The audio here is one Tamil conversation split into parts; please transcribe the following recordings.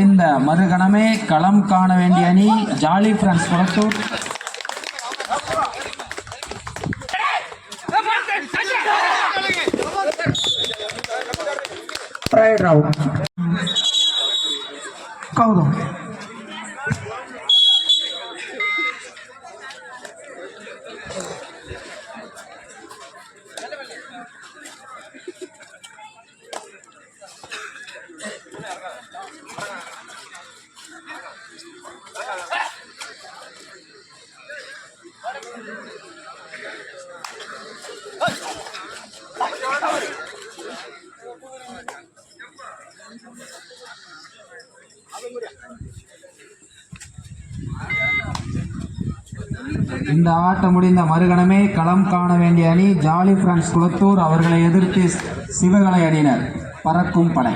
முடிந்த மறுகணமே களம் காண வேண்டிய அணி ஜாலி பிரான்ஸ் குளத்தூர் கௌதம். இந்த ஆட்டம் முடிந்த மறுகணமே களம் காண வேண்டிய அணி ஜாலி பிரான்ஸ் குளத்தூர் அவர்களை எதிர்த்து சிவகலை அணியினர் பறக்கும் படை.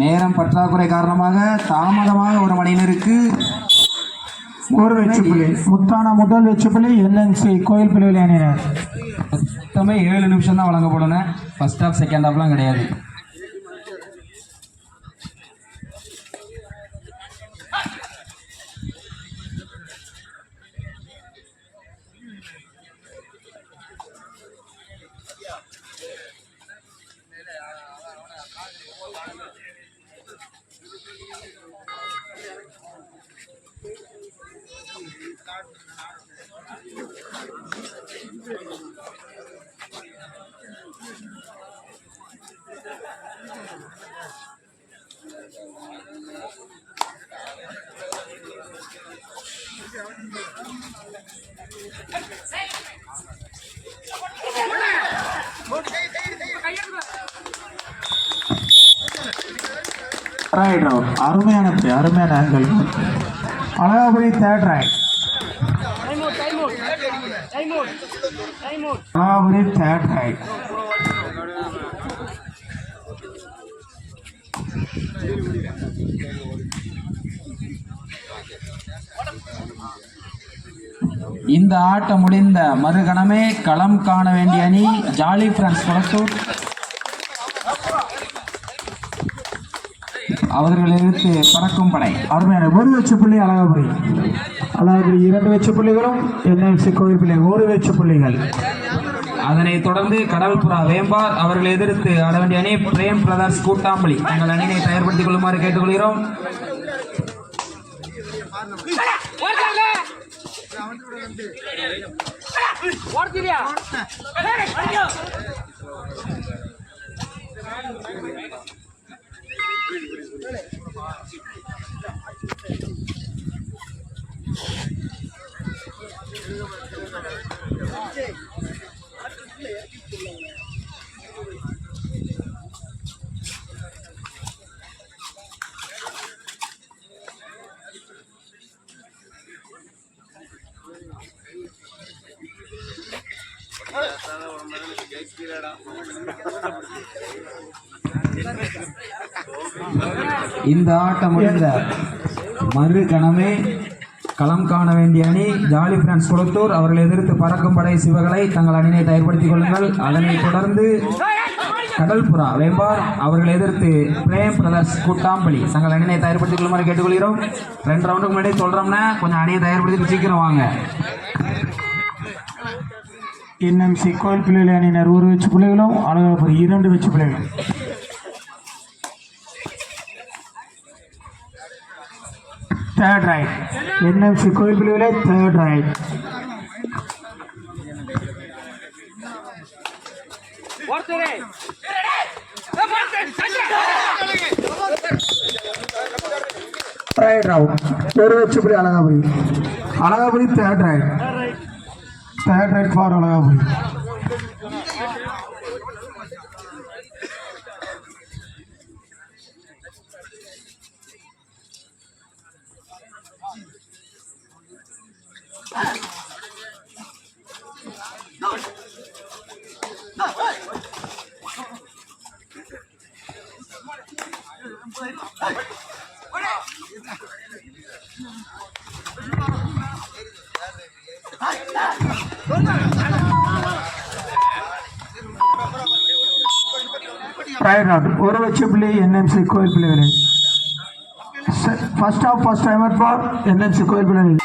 நேரம் பற்றாக்குறை காரணமாக தாமதமாக ஒரு மணியினருக்கு ஒரு வெற்றி புள்ளி. முத்தான முதல் வெற்றி புள்ளி என்என்சி கோயில் பிள்ளைகள் அணியினர். மொத்தமே ஏழு நிமிஷம் தான் வழங்கப்படணும் ஃபர்ஸ்ட் ஹாஃப் செகண்ட் ஹாஃப்லாம் கிடையாது. ரைட் ரவுட் அருமையான பிளே அருமையான angle Alagapuri third right Alagapuri third right இந்த ஆட்டம் முடிந்த மறுகணமே களம் காண வேண்டிய அணி ஜாலி பிரான்ஸ் குளத்தூர் அவர்கள் எதிர்த்து பறக்கும் படை. அருமையான ஒரு வெற்றி புள்ளி அழகபுரி அழகபுரி இரண்டு வெச்சு புள்ளிகளும் என்என்சி கோயில் பிள்ளை ஒரு வெற்றி புள்ளிகள். அதனைத் தொடர்ந்து கடல்புறா வேம்பார் அவர்கள் எதிர்த்து ஆட வேண்டிய அணி பிரேம் பிரதர்ஸ் கூட்டாம்பலி. தங்கள் அணியினை தயார்படுத்திக் கொள்ளுமாறு கேட்டுக்கொள்கிறோம். இந்த ஆட்டம் முடிந்த மறு கணமே களம் காண வேண்டிய அணி ஜாலி பிரான்ஸ் குளத்தூர் அவர்களை எதிர்த்து பறக்கும் படை சிவகளை தங்கள் அணியை தயார்படுத்திக் கொள்ளுங்கள். அதனைத் தொடர்ந்து கடல்புறா வேம்பார் அவர்களை எதிர்த்து பிரேம் பிரதர்ஸ் கூட்டாம்பலி தங்கள் அணியை தயார்படுத்திக் கொள்ளுமாறு கேட்டுக்கொள்கிறோம். ரெண்டு ரவுண்டுக்கு முன்னாடி சொல்கிறோம்னா கொஞ்சம் அணியை தயார்படுத்தி சீக்கிரம் வாங்க. என்எம்சி சிக்கோயில் பிள்ளைகள் அணியினர். ஒரு வச்சு பிள்ளைகளும் அழகாபுரி இரண்டு வச்சு பிள்ளைகளும் தேர்ட் ரைட் என்எம்சி கோயில் பிள்ளைகளே தேர்ட் ரைட் ரைட் ரவுண்ட் ஒரு வெற்றி புள்ளி Alagapuri Alagapuri third right stand right for Alagapuri Hey! Five not ஒரு வச்சு பிள்ளை என்எம்சி கோயில் பிள்ளைகளே. First half first time for NMC கோயில் பிள்ளைகள்.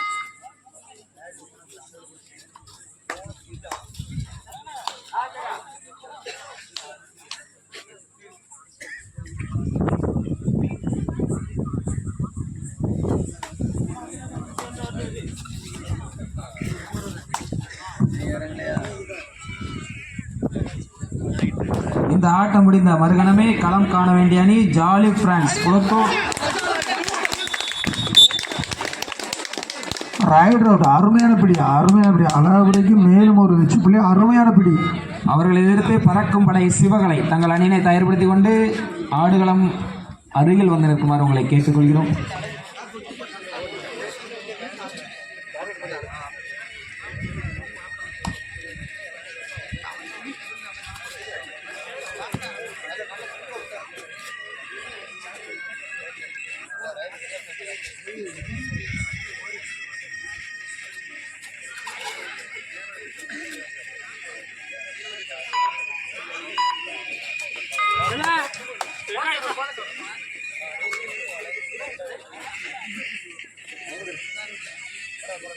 ஆட்டம் முடிந்த மறுகணமே களம் காண வேண்டிய அணி ஜாலி பிரான்ஸ் புலத்தோ ரைட் ரவுண்ட் அருமையான பிடி அருமையான பிடி. அழகாபுரிக்கு மேலும் ஒரு வெச்சு புள்ளி. அருமையான பிடி. அவர்களை எதிர்த்து பறக்கும் படை சிவகலை. தங்கள் அணியினை தயார்படுத்திக் கொண்டு ஆடுகளம் அருகில் வந்து நிற்குமாறு உங்களை கேட்டுக்கொள்கிறோம்.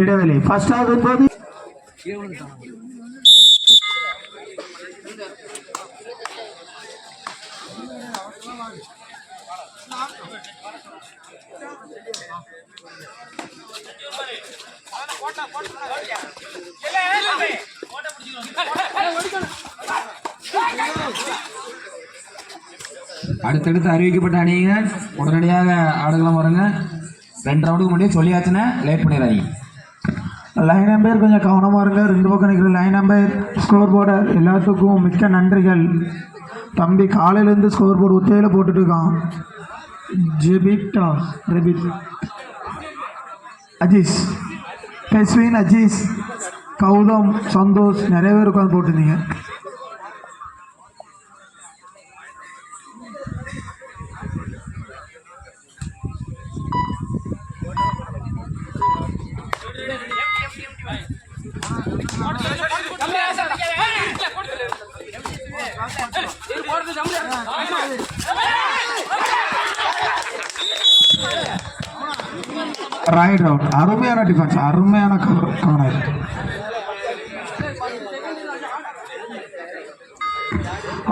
இடைவெளி ஃபர்ஸ்ட் ஆஃப் என்பது அடுத்தடுத்து அறிவிக்கப்பட்ட அணிங்க உடனடியாக ஆடுகளம் வருங்க. ரெண்டு ரவுண்டுக்கு முன்னாடியே சொல்லியாச்சுன்னா லேட் பண்ணிடாதீங்க. லைன் அம்பையர் கொஞ்சம் கவனமாக இருங்க. ரெண்டு பக்கம் நிற்கிற லைன் அம்பையர் ஸ்கோர் போர்டு எல்லாத்துக்கும் மிக்க நன்றிகள். தம்பி காலையிலேருந்து ஸ்கோர் போர்டு ஒத்தையில் போட்டுட்ருக்கான். ஜெபிட்டா ரெபிட் அஜீஸ் கஸ்வின் அஜீஸ். கௌதம் சந்தோஷ் நிறைய பேர் உட்காந்து போட்டிருந்தீங்க. ரைட் அவுட் அருமையான டிஃபென்ஸ் அருமையான கவனர்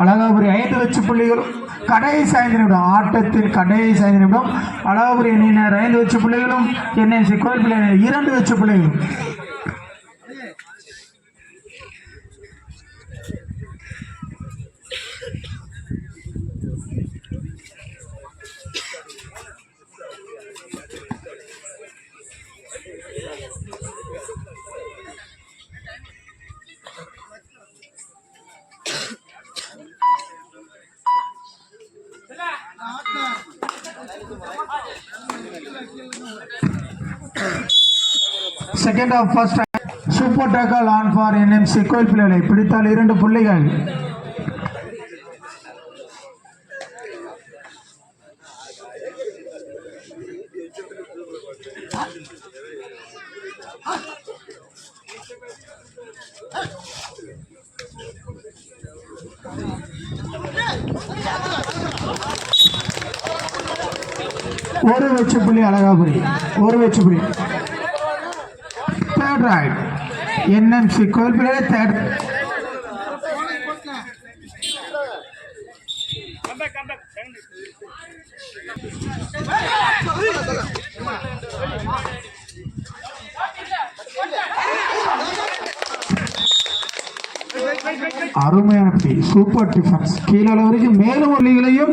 அழகாபுரி ஐந்து வச்சு புள்ளிகள் கடைசி ஐந்து நிமிடம் ஆட்டத்தில் கடைசி ஐந்து நிமிடம். அழகாபுரி அணியினர் ஐந்து வச்சு புள்ளிகளும் என்என்சி கோயில் பிள்ளை இரண்டு வச்சு புள்ளிகளும். Second half first super tackle on for NMC கோயில் பிள்ளைகளை பிடித்தால் இரண்டு புள்ளிகள். ஒரு வெச்சு புள்ளி அழகாபுரி ஒரு வெச்சு புள்ளி. தேர்ட் ரைட் என்எம்சி கோயில் பிள்ளை தேர்ட் அருமையான பிடி சூப்பர் டிஃபென்ஸ் கீழே வரைக்கும் மேலும் புள்ளிகளையும்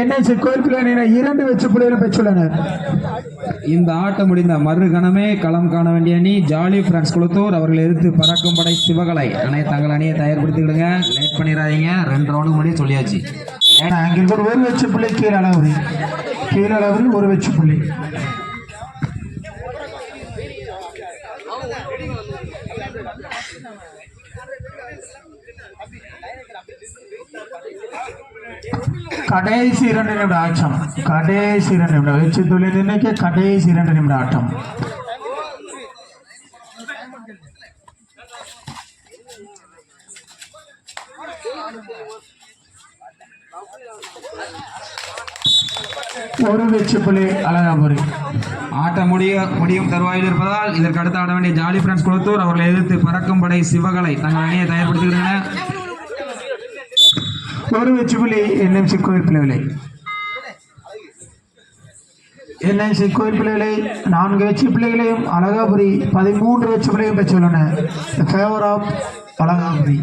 என்எஸ்சி கோயில் பிள்ளை இரண்டு வெச்சு புள்ளிகளை பெற்றுள்ளனர். இந்த ஆட்டம் முடிந்த மறுகணமே களம் காண வேண்டிய அணி ஜாலி பிரான்ஸ் குளத்தூர் அவர்கள் எதிர்த்து பறக்கும் படை சிவகலை. அணை தங்கள் அணியை தயார்படுத்திக்கிடுங்க லேட் பண்ணிடாதீங்க. ரெண்டு ரவுண்டு முன்னாடி சொல்லியாச்சு. ஆங்கிள் ஒரு ஒரு வெச்சு புள்ளி கீழே அளவு கீழே அளவு ஒரு வெச்சு புள்ளி. கடைசி இரண்டு நிமிட ஆட்டம். கடைசி இரண்டு நிமிடம். வச்சு தொழில் நினைக்க கடைசி இரண்டு நிமிட ஆட்டம். ஒரு வெச்சு புள்ளி அழகாபுரி. ஆட்டம் முடிய முடியும் தருவாயில் இருப்பதால் இதற்கு அடுத்து ஆட வேண்டிய ஜாலி பிரான்ஸ் குளத்தூர் அவர்களை எதிர்த்து பறக்கும் படை சிவகலை தங்கள் அணியை தயார்படுத்துகின்றன. ஒரு வெச்சு புள்ளி என்எம்சி கோயில் பிள்ளைகளை என்எம்சி கோயில் பிள்ளைகளை நான்கு வெச்சு பிள்ளைகளையும் அழகாபுரி பதிமூன்று வெச்சு பிள்ளையும் பெற்றுள்ளன ஃபேவர் ஆஃப் அழகாபுரி.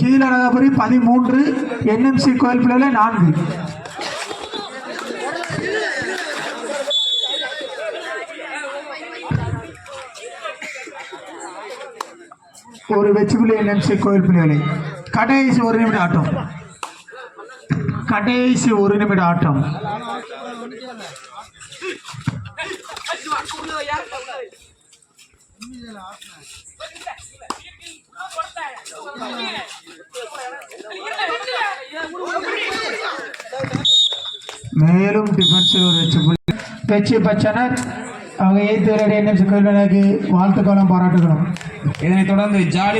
கீழ் அழகாபுரி பதிமூன்று என்எம்சி கோயில் பிள்ளைகளை நான்கு. ஒரு வெச்சு பிள்ளை என்எம்சி கோயில் பிள்ளைகளை. கடைசி ஒரு நிமிட ஆட்டம். கடைசி ஒரு நிமிட ஆட்டம். மேலும் டிஃபென்ஸில் ஒரு வெச்சு புள்ளி. வெற்றி அவங்க எய்த்து விளையாடி என்எம்சி கோயில் வாழ்த்துக்களும் பாராட்டுகளும். இதனைத் தொடர்ந்து ஜாலி